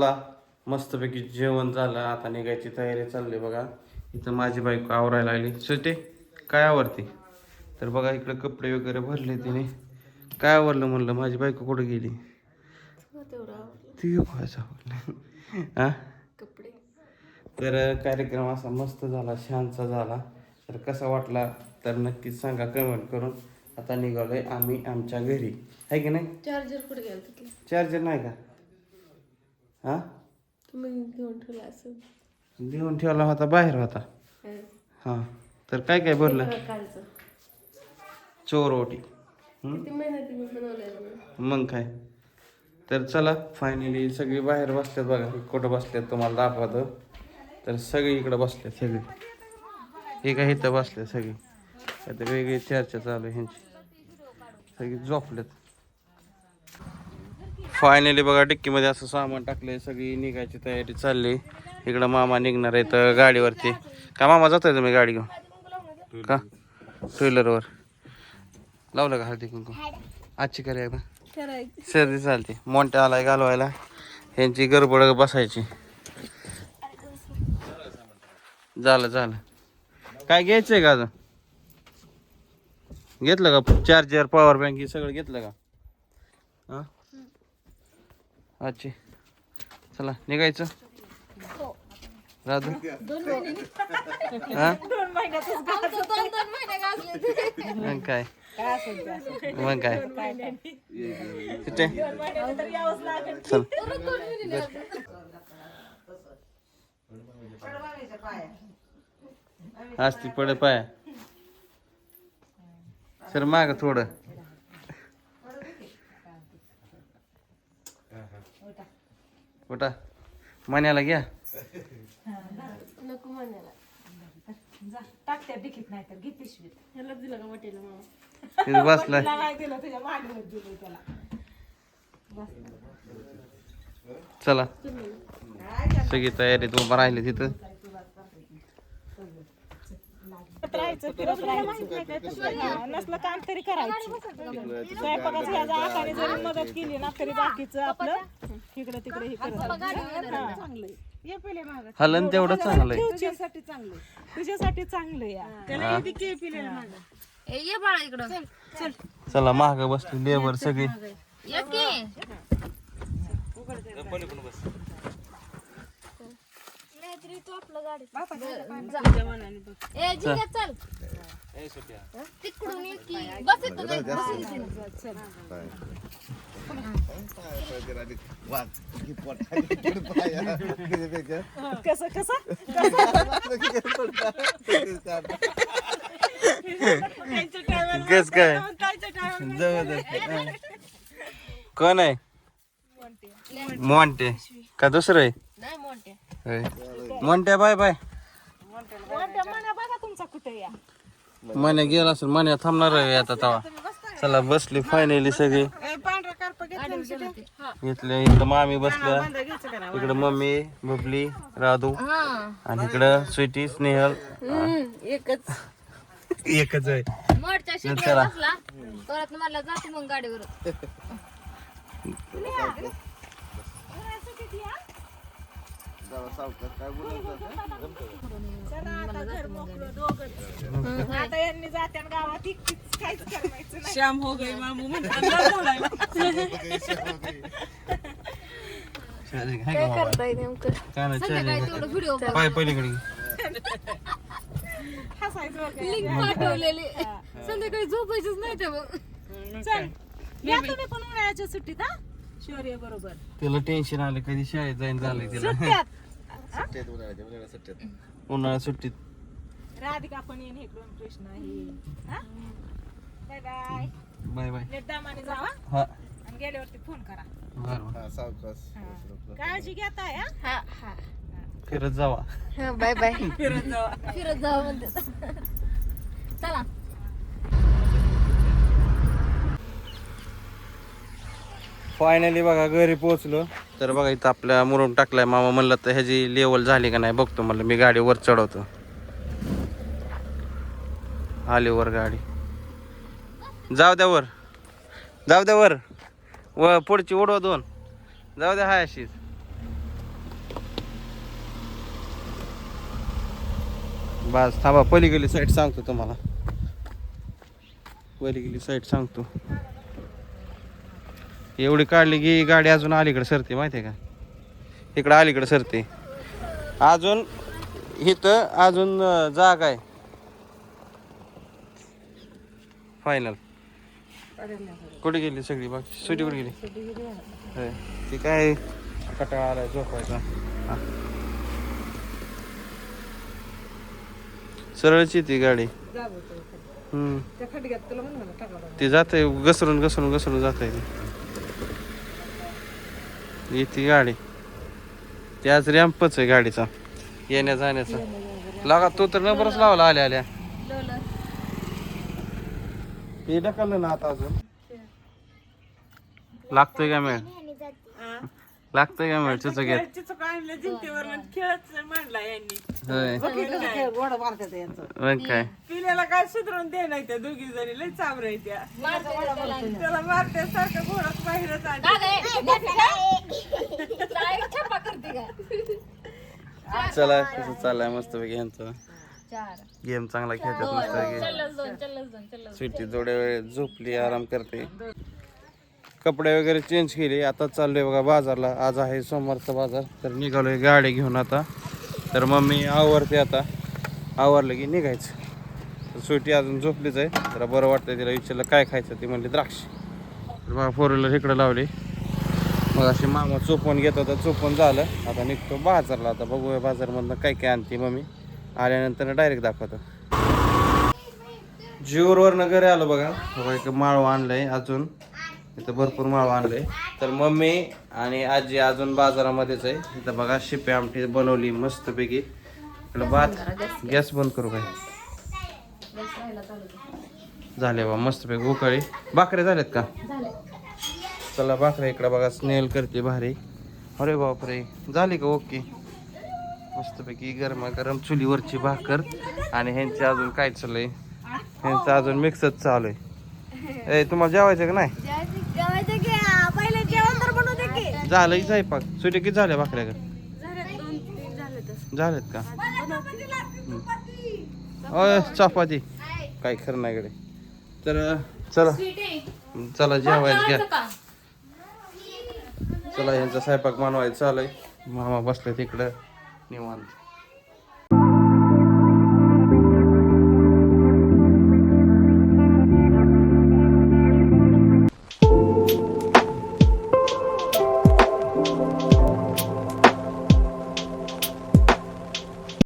चला मस्तपैकी जेवण झालं आता निघायची तयारी चालली बघा. इथं माझी बायको आवरायला लागली. सुटे काय आवरते? तर बघा इकडे कपडे वगैरे भरले तिने. काय आवरलं म्हणलं? माझी बायको कुठं गेली? ती हा? कपडे. तर कार्यक्रम असा मस्त झाला छानसा झाला. तर कसा वाटला? तर नक्कीच सांगा कमेंट करून. आता निघालोय आम्ही आमच्या घरी. आहे की नाही? चार्जर कुठे गेला चार्जर नाही का? हा? तुम्ही घेऊन ठेवला असं लिहून ठेवला होता बाहेर होता. हा. तर काय काय भरलं? चोर ओटी. किती मेहनतीने बनवलेलं मग काय? तर चला फायनली सगळी बाहेर बसल्यात बघा कुठं बसल्यात तुम्हाला दाखवतो. तर सगळी इकडं बसल्यात सगळी. हे काय इथं बसल्यात सगळी. आता वेगळी चर्चा चालू आहे ह्यांची. सगळी झोपल्यात फायनली बघा डिक्कीमध्ये असं सामान टाकलंय सगळी निघायची तयारी चालली. इकडं मामा निघणार आहेत गाडीवरती. का मामा जाताय तुम्ही गाडी घेऊन? का? टू व्हीलरवर लावलं का हळदी कुंकू? आजची करे एकदा. सर्दी चालते. मोठ्या आलाय घालवायला. ह्यांची गडबड बसायची. झालं झालं. काय घ्यायचंय का अजून? घेतलं का? चार्जर पॉवर बँक हे सगळं घेतलं का? हा? अच्छे चला निघायचं? राधू हा? मग काय? मग काय? तिथे चल. असती पड पडे पाया. सर माग थोडं. उठा. मण्याला घ्या. नको म्हणायला टाकत्या डिकीत नाही तर घे पिशवीत. ह्याला दिलं का वाटेला मामा? तिथे बसलाय तुला काय दिलं तुझ्या मांडीवर दिलं त्याला. चला. सगळी तयारी उभं राहिली तिथं. राहायचं फिरत राहायचं. नसलं काम तरी करायचं. स्वयंपाकाचं ह्याच्या आकाने जरी मदत केली ना तरी बाकीचं आपलं इकडे तिकडे हे करत मागं. हलन तेवढं चांगलं आहे तुझ्यासाठी चांगलं तुझ्यासाठी चांगलं या. त्याला किती के पिलेलं मागं. ये बाळा इकडं. चला महाग बसली लेबर सगळी. ये की. ए की. कसं कसं? कस काय? जबरदस्त कोण आहे? मोंटे का दुसरं आहे? होय. मोंट्या बाय बाय. मना बघा तुमचा कुठे या मने गेला असेल मने थांबणार आहे आता तवा चला बसली फायनली सगळी. पांढरा कार्प घेतलं घेतले इकडं? मामी बसल्या. इकडं मम्मी बबली राधू. आणि इकडं स्वीटी स्नेहल. एकच. एकच आहे. मोठच्या शिकला बसला. परत मला जाते मग गाडीवर आता यांनी जात्या गावात इतकीच काहीच करायचं नाही. श्याम हो गई मामू काय करताय नेमकं? संध्याकाळी तेवढं व्हिडिओ पाय पलीकडे. हसायचं वगैरे. लिंक पाठवलेली. संध्याकाळी झोपायचीच नाही ते मग चल या तुम्ही पण उन्हाळ्याच्या सुट्टीत हा? शौर्य बरोबर. तिला टेन्शन आलं कधी शाळेत जाईन झालंय तिला. सुट्ट्यात. उन्हाळ्या सुट्टीत. राधिका पण येईन इकडून कृष्णा ही? बाय बाय बाय बाय दामाने जावा हा? आणि गेल्यावरती फोन करा. बरं हा. काळजी घेता हा? हा हा. फिरत जावा. हा बाय बाय फिरत जावा. फिरत जावं म्हणते. चला. फायनली बघा घरी पोहोचलो. तर बघा इथं आपल्या मुरून टाकलाय मामा म्हणलं तर ह्याची लेवल झाली का नाही बघतो. म्हणलं मी गाडी वर चढवतो. आली वर गाडी. जाऊ द्या वर. जाऊ द्या वर. व पुढची ओढव दोन. जाऊ द्या हाय अशीच. बस थांबा पलीकडली साईड सांगतो तुम्हाला. पलीकडली साईड सांगतो. एवढी काढली की गाडी अजून अलीकडे सरते माहिती आहे का? इकडं अलीकडे सरते. अजून इथं अजून जागा आहे. फायनल कुठे गेली सगळी बाकी? सुटी कुठे गेली. ती काय कटाळा आलाय झोपायचा. हा. सरळच ती गाडी. हम्म. ती जाते घसरून घसरून घसरून जात आहे ती. येते गाडी. त्याच आज रॅम्पच आहे गाडीचा. येण्या जाण्याचा. लागा तो तर नंबरच लावला आल्या आल्या. हे ढकललं ना आता अजून. लागतोय का मॅम लागतोय का मेळ चिचक घेत चिचक आणलं जिंतीवर खेळच मांडला यांनी. होय. गोड मारतात यांचं. मग काय? पिल्याला काय सुधरून दे नाही त्या दोघी जणी? लय चावराय त्या. त्याला मारते सारखं घोडच बाहेरच छापा करते का? चला कसं चाललंय मस्त पैकी यांचं. चार गेम चांगला खेळतात मस्त पैकी चल्लस दोन चल्लस दोन चल्लस सुट्टी थोड्या वेळ झोपली आराम करते. कपडे वगैरे चेंज केले. आता चाललोय बघा बाजारला. आज आहे सोमवारचा बाजार. तर निघालोय गाडी घेऊन आता. तर मम्मी आवरते आता. आवरलं की निघायचं. तर सुट्टी अजून झोपलीच आहे. जरा बरं वाटतंय तिला. विचारलं काय खायचं ती म्हणली द्राक्ष. तर बघा फोर व्हीलर इकडं लावली. मग अशी मामा चोपवून घेत होता. चोपण झालं. आता निघतो बाजारला. आता बघूया बाजारमधनं काय काय आणते मम्मी. आल्यानंतर डायरेक्ट दाखवतो. जीवरवरनं घरी आलो बघा. बघा एक माळव आणलंय अजून. इथं भरपूर माळव आणलंय. तर मम्मी आणि आजी अजून बाजारामध्येच आहे. इथं बघा शिपे आमटी बनवली मस्तपैकी. इकडं भात गॅस बंद करू काय? झाले बा मस्तपैकी उकाळी. भाकऱ्या झाल्यात का? चला भाकऱ्या इकडं बघा स्नेल करते भारी. अरे बापरे झाली का ओके? मस्तपैकी गरमा गरम चुलीवरची भाकर आणि ह्यांची अजून काय चाललंय? ह्यांचं अजून मिक्सच चालू आहे. तुम्हाला जेवायचं का नाही पहिले जेवण तर बनवते की झालं की स्वयंपाक. सुटे किती झाल्या भाकऱ्या का झालेत का? अय चपाती काय खरं नाही कडे तर चला. चला जेवायचं घ्या. चला यांचा स्वयंपाक मानवायचं चालू आहे मामा बसले तिकडं निवांत.